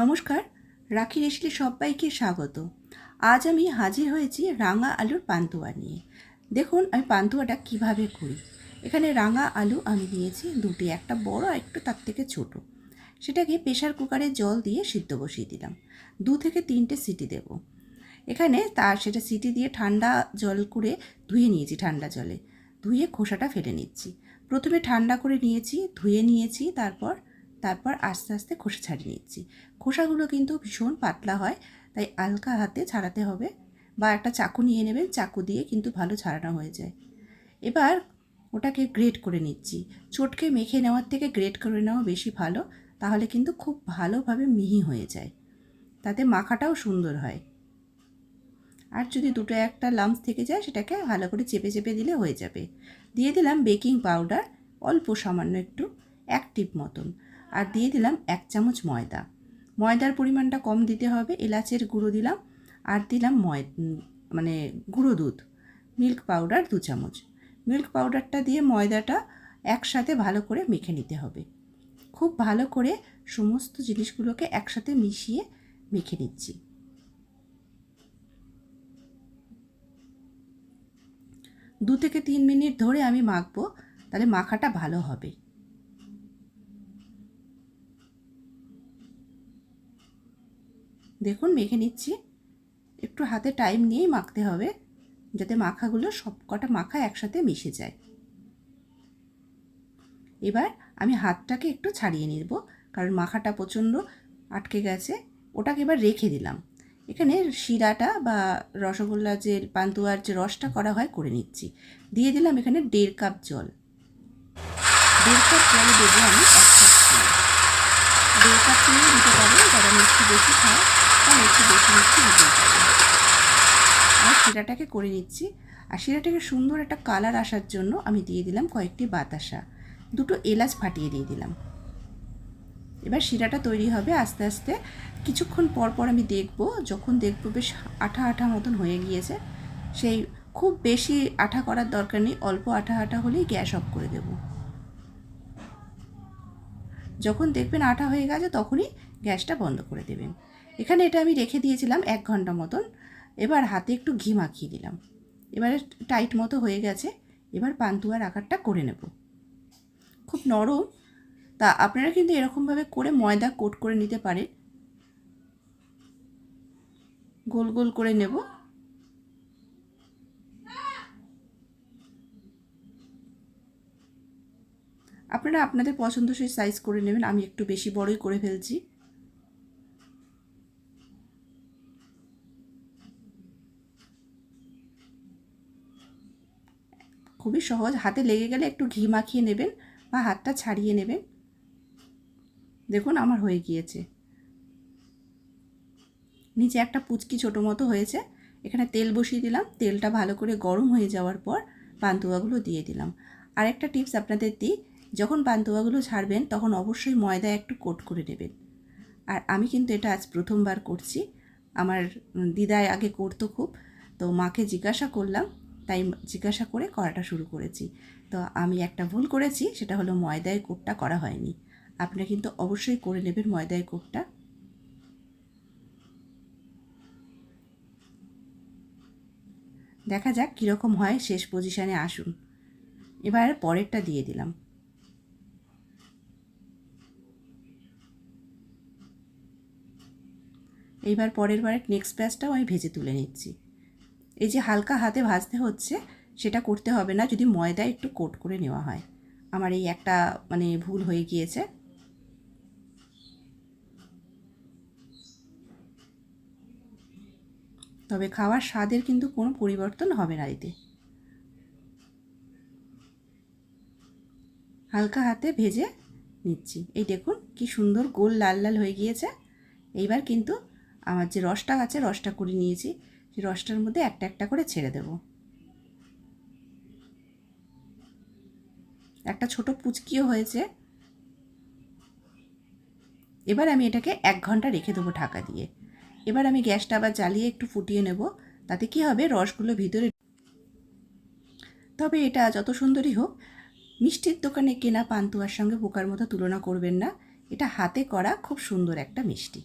নমস্কার, রাখি রেসিপি সবাইকে স্বাগত। আজ আমি হাজির হয়েছি রাঙা আলুর পান্তুয়া নিয়ে। দেখুন আমি পান্তুয়াটা কীভাবে করি। এখানে রাঙা আলু আমি নিয়েছি দুটি, একটা বড় একটু তার থেকে ছোট। সেটাকে প্রেশার কুকারে জল দিয়ে সিদ্ধ বসিয়ে দিলাম। দু থেকে তিনটে সিটি দেব। এখানে তার সেটা সিটি দিয়ে ঠান্ডা জল করে ধুয়ে নিয়েছি ঠান্ডা জলে। ধুয়ে খোসাটা ফেলে নিচ্ছি। প্রথমে ঠান্ডা করে নিয়েছি, ধুয়ে নিয়েছি, তারপর তারপর আস্তে আস্তে খোসা ছাড়িয়ে নিচ্ছি। খোসাগুলো কিন্তু ভীষণ পাতলা হয়, তাই হালকা হাতে ছাড়াতে হবে বা একটা চাকু নিয়ে নেবেন, চাকু দিয়ে কিন্তু ভালো ছাড়ানো হয়ে যায়। এবার ওটাকে গ্রেট করে নিচ্ছি। চটকে মেখে নেওয়ার থেকে গ্রেট করে নেওয়া বেশি ভালো, তাহলে কিন্তু খুব ভালোভাবে মিহি হয়ে যায়। তাতে মাখাটাও সুন্দর হয়। আর যদি দুটো একটা লামস থেকে যায়, সেটাকে ভালো করে চেপে চেপে দিলে হয়ে যাবে। দিয়ে দিলাম বেকিং পাউডার, অল্প সামান্য একটু, এক টিপ মতন। আর দিয়ে দিলাম এক চামচ ময়দা। ময়দার পরিমাণটা কম দিতে হবে, এলাচের গুঁড়ো দিলাম আর দিলাম ময় মানে গুঁড়ো দুধ মিল্ক পাউডার দু চামচ। মিল্ক পাউডারটা দিয়ে ময়দাটা একসাথে ভালো করে মেখে নিতে হবে। খুব ভালো করে সমস্ত জিনিসগুলোকে একসাথে মিশিয়ে মেখে নিচ্ছি। দু থেকে তিন মিনিট ধরে আমি মাখবো, তাহলে মাখাটা ভালো হবে। দেখুন, মেখে নিচ্ছি। একটু হাতে টাইম নিয়েই মাখতে হবে, যাতে মাখাগুলো সব কটা মাখা একসাথে মিশে যায়। এবার আমি হাতটাকে একটু ছাড়িয়ে নিব, কারণ মাখাটা প্রচণ্ড আটকে গেছে। ওটাকে এবার রেখে দিলাম। এখানে শিরাটা বা রসগোল্লা যে পান্তুয়ার যে রসটা করা হয়, করে নিচ্ছি। দিয়ে দিলাম এখানে দেড় কাপ জল। দেড় কাপ জলে দেবো আমি এক কাপ চিনি। দেড় কাপ চিনি দিতে পারবেন যারা মিষ্টি বেশি খায় তাহলে একটু বেশি মিষ্টি দিতেই পারবেন আর শিরাটাকে করে নিচ্ছি। আর শিরাটাকে সুন্দর একটা কালার আসার জন্য আমি দিয়ে দিলাম কয়েকটি বাতাসা। দুটো এলাচ ফাটিয়ে দিয়ে দিলাম। এবার শিরাটা তৈরি হবে আস্তে আস্তে। কিছুক্ষণ পর পর আমি দেখব, যখন দেখব বেশ আঠা আঠা মতন হয়ে গিয়েছে। সেই খুব বেশি আঠা করার দরকার নেই, অল্প আঠা আঠা হলেই গ্যাস অফ করে দেব। যখন দেখবেন আঠা হয়ে গেছে, তখনই গ্যাসটা বন্ধ করে দেবেন। এখানে এটা আমি রেখে দিয়েছিলাম এক ঘণ্টা মতন। এবার হাতে একটু ঘি মাখিয়ে দিলাম। এবারে টাইট মতো হয়ে গেছে, এবার পান্তুয়ার আকারটা করে নেব। খুব নরম, তা আপনারা কিন্তু এরকমভাবে করে ময়দা কোট করে নিতে পারেন। গোল গোল করে নেব। আপনারা আপনাদের পছন্দসই সাইজ করে নেবেন, আমি একটু বেশি বড়ই করে ফেলছি। খুবই সহজ। হাতে লেগে গেলে একটু ঘি মাখিয়ে নেবেন বা হাতটা ছাড়িয়ে নেবেন। দেখুন আমার হয়ে গিয়েছে। নিচে একটা পুচকি ছোটো মতো হয়েছে। এখানে তেল বসিয়ে দিলাম। তেলটা ভালো করে গরম হয়ে যাওয়ার পর পান্তুয়াগুলো দিয়ে দিলাম। আর একটা টিপস আপনাদের দিই। যখন পান্তুয়াগুলো ছাড়বেন, তখন অবশ্যই ময়দা একটু কোট করে নেবেন। আর আমি কিন্তু এটা আজ প্রথমবার করছি। আমার দিদায় আগে করতো খুব। তো মাকে জিজ্ঞাসা করলাম তাই জিজ্ঞাসা করে করাটা শুরু করেছি। তো আমি একটা ভুল করেছি, সেটা হলো ময়দায় কোটটা করা হয়নি। আপনারা কিন্তু অবশ্যই করে নেবেন ময়দায় কোটটা দেখা যাক কীরকম হয়, শেষ পজিশানে আসুন। এবার পরেরটা দিয়ে দিলাম। এইবার পরের বারে নেক্সট ব্যাচটাও আমি ভেজে তুলে নিচ্ছি। এই যে হালকা হাতে ভাজতে হচ্ছে, সেটা করতে হবে না, যদি ময়দা একটু কোট করে নেওয়া হয়। আমার এই একটা মানে ভুল হয়ে গিয়েছে। তবে খাওয়ার স্বাদের কিন্তু কোনো পরিবর্তন হবে না এতে। হালকা হাতে ভেজে নিচ্ছি। এই দেখুন, কি সুন্দর গোল লাল লাল হয়ে গিয়েছে। এইবার কিন্তু আমার যে রসটা আছে, রসটা করে নিয়েছি। রসটার মধ্যে একটা একটা করে ছেড়ে দেব। একটা ছোট পুচকিও হয়েছে। এবার আমি এটাকে এক ঘণ্টা রেখে দেবো ঢাকা দিয়ে। এবার আমি গ্যাসটা আবার জ্বালিয়ে একটু ফুটিয়ে নেব। তাতে কি হবে? রসগুলো ভিতরে তবে এটা যত সুন্দরই হোক, মিষ্টির দোকানে কেনা পান্তুয়ার সঙ্গে পোকার মতো তুলনা করবেন না। এটা হাতে করা খুব সুন্দর একটা মিষ্টি।